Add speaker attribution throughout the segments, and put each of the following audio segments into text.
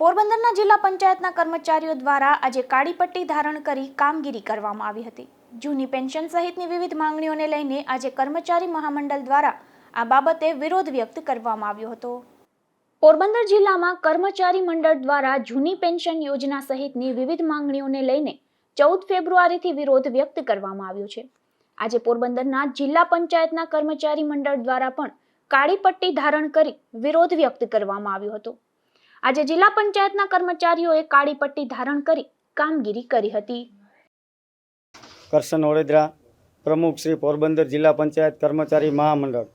Speaker 1: પોરબંદરના જિલ્લા પંચાયતના કર્મચારીઓ દ્વારા આજે કાળી પટ્ટી ધારણ કરી કામગીરી કરવામાં આવી હતી. જૂની પેન્શન સહિતની વિવિધ માંગણીઓને લઈને આજે કર્મચારી મહામંડળ દ્વારા આ બાબતે વિરોધ વ્યક્ત કરવામાં આવ્યો હતો. પોરબંદર જિલ્લામાં કર્મચારી મંડળ દ્વારા જૂની પેન્શન યોજના સહિતની વિવિધ માંગણીઓને લઈને ચૌદ ફેબ્રુઆરીથી વિરોધ વ્યક્ત કરવામાં આવ્યો છે. આજે પોરબંદરના જિલ્લા પંચાયતના કર્મચારી મંડળ દ્વારા પણ કાળી પટ્ટી ધારણ કરી વિરોધ વ્યક્ત કરવામાં આવ્યો હતો. આજે જિલ્લા પંચાયતના કર્મચારીઓએ કાળી પટ્ટી ધારણ કરી કામગીરી કરી હતી.
Speaker 2: કરશન ઓળેદરા પ્રમુખ શ્રી પોરબંદર જિલ્લા પંચાયત કર્મચારી મહામંડળ.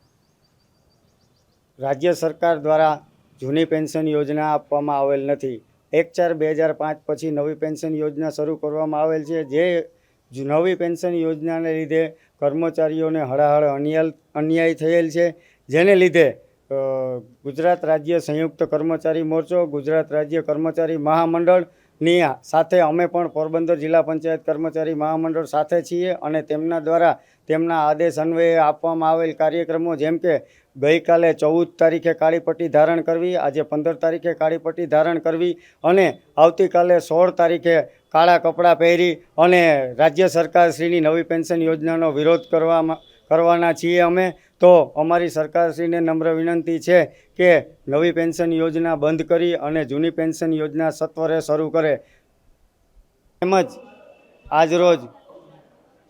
Speaker 2: રાજ્ય સરકાર દ્વારા જૂની પેન્શન યોજના આપવામાં આવેલ નથી. એક ચાર બે હજાર પાંચ પછી નવી પેન્શન યોજના શરૂ કરવામાં આવેલ છે. જે નવી પેન્શન યોજનાને લીધે કર્મચારીઓને હળાહળ અન્યાય અન્યાય થયેલ છે. જેને લીધે ગુજરાત રાજ્ય સંયુક્ત કર્મચારી મોરચો, ગુજરાત રાજ્ય કર્મચારી મહામંડળની સાથે અમે પણ પોરબંદર જિલ્લા પંચાયત કર્મચારી મહામંડળ સાથે છીએ અને તેમના દ્વારા તેમના આદેશ અન્વયે આપવામાં આવેલ કાર્યક્રમો, જેમ કે ગઈકાલે ચૌદ તારીખે કાળી પટ્ટી ધારણ કરવી, આજે પંદર તારીખે કાળી પટ્ટી ધારણ કરવી અને આવતીકાલે સોળ તારીખે કાળા કપડાં પહેરી અને રાજ્ય સરકારશ્રીની નવી પેન્શન યોજનાનો વિરોધ કરવામાં, કરવાના છીએ અમે. તો અમારી સરકારશ્રીને નમ્ર વિનંતી છે કે નવી પેન્શન યોજના બંધ કરી અને જૂની પેન્શન યોજના સત્વરે શરૂ કરે. તેમજ આજરોજ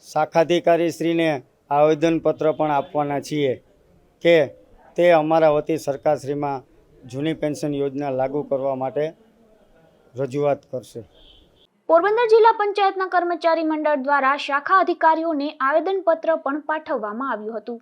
Speaker 2: શાખાધિકારીશ્રીને આવેદનપત્ર પણ આપવાના છીએ કે તે અમારા વતી સરકારશ્રીમાં જૂની પેન્શન યોજના લાગુ કરવા માટે રજૂઆત કરશે.
Speaker 1: પોરબંદર જિલ્લા પંચાયતના કર્મચારી મંડળ દ્વારા શાખા અધિકારીઓને આવેદનપત્ર પણ પાઠવવામાં આવ્યું હતું.